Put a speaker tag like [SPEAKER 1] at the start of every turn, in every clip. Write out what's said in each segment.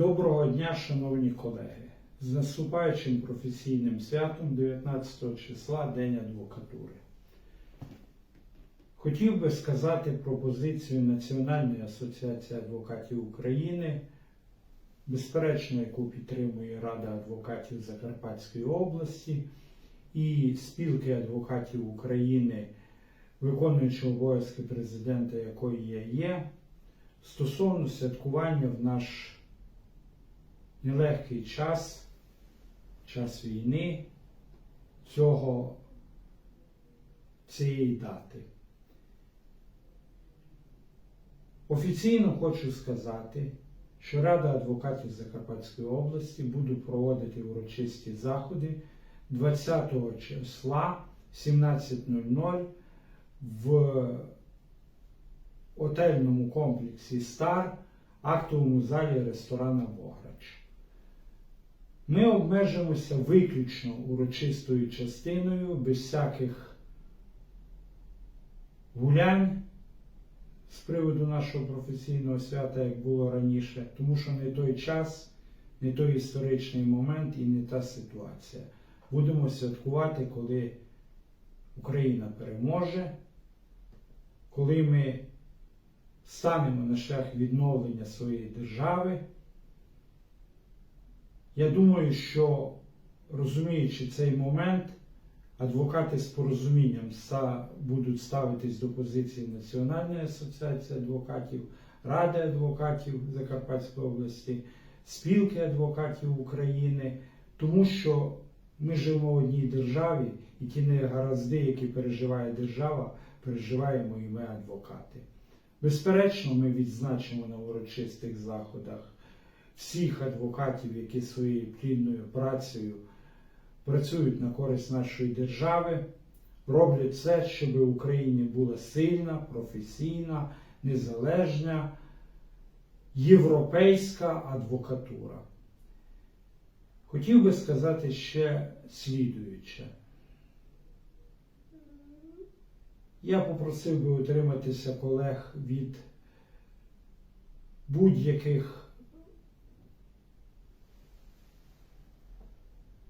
[SPEAKER 1] Доброго дня, шановні колеги! З наступаючим професійним святом 19 числа День адвокатури. Хотів би сказати про позицію Національної асоціації адвокатів України, безперечно, яку підтримує Рада адвокатів Закарпатської області і спілки адвокатів України, виконуючи обов'язки президента якої я є, стосовно святкування в наш нелегкий час, час війни, цього, цієї дати. Офіційно хочу сказати, що Рада адвокатів Закарпатської області буде проводити урочисті заходи 20 числа в 17.00 в готельному комплексі Стар, актовому залі ресторана Бограч. Ми обмежимося виключно урочистою частиною, без всяких гулянь з приводу нашого професійного свята, як було раніше, тому що не той час, не той історичний момент і не та ситуація. Будемо святкувати, коли Україна переможе, коли ми станемо на шлях відновлення своєї держави. Я думаю, що розуміючи цей момент, адвокати з порозумінням будуть ставитись до позиції Національної асоціації адвокатів, Ради адвокатів Закарпатської області, спілки адвокатів України, тому що ми живемо в одній державі, і ті негаразди, які переживає держава, переживаємо і ми адвокати. Безперечно, ми відзначимо на урочистих заходах всіх адвокатів, які своєю плідною працею працюють на користь нашої держави, роблять все, щоб в Україні була сильна, професійна, незалежна, європейська адвокатура. Хотів би сказати ще слідуюче. Я попросив би утриматися колег від будь-яких,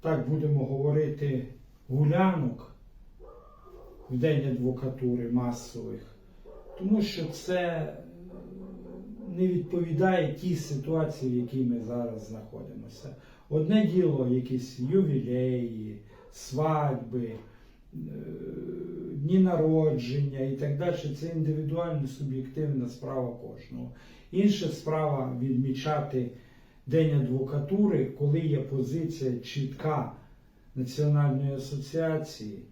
[SPEAKER 1] так будемо говорити, гулянок в день адвокатури масових, тому що це е, не відповідає тій ситуації, в якій ми зараз знаходимося. Одне діло, якісь ювілеї, свадьби, е, дні народження і так далі. Це індивідуальна суб'єктивна справа кожного. Інша справа відмічати День адвокатури, коли є позиція чітка Національної асоціації,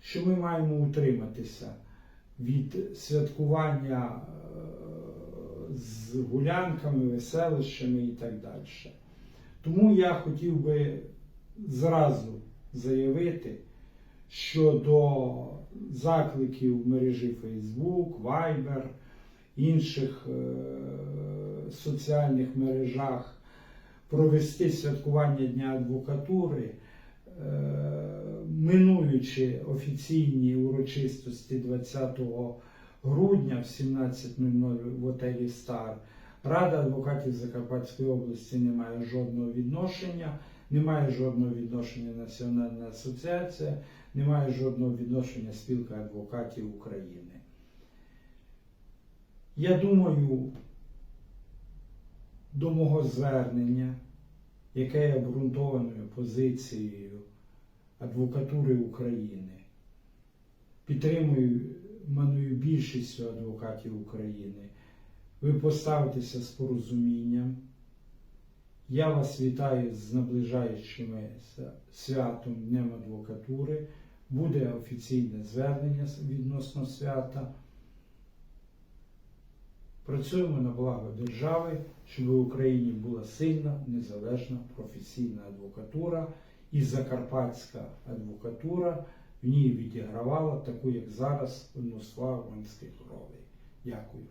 [SPEAKER 1] що ми маємо утриматися від святкування е, з гулянками, веселищами і так далі. Тому я хотів би зразу заявити, що до закликів мережі Facebook, Viber, інших е, соціальних мережах провести святкування Дня адвокатури, е, минуючи офіційні урочистості 20 грудня в 17.00 в готелі Стар, Рада адвокатів Закарпатської області не має жодного відношення, не має жодного відношення Національна асоціація, не має жодного відношення спілка адвокатів України. Я думаю, до мого звернення, яке є обґрунтованою позицією адвокатури України, підтримую маною більшістю адвокатів України, ви поставитеся з порозумінням. Я вас вітаю з наближаючими святом Днем адвокатури. Буде офіційне звернення відносно свята. Працюємо на благо держави, щоб в Україні була сильна, незалежна професійна адвокатура і закарпатська адвокатура в ній відігравала таку, як зараз, славу ролей. Дякую.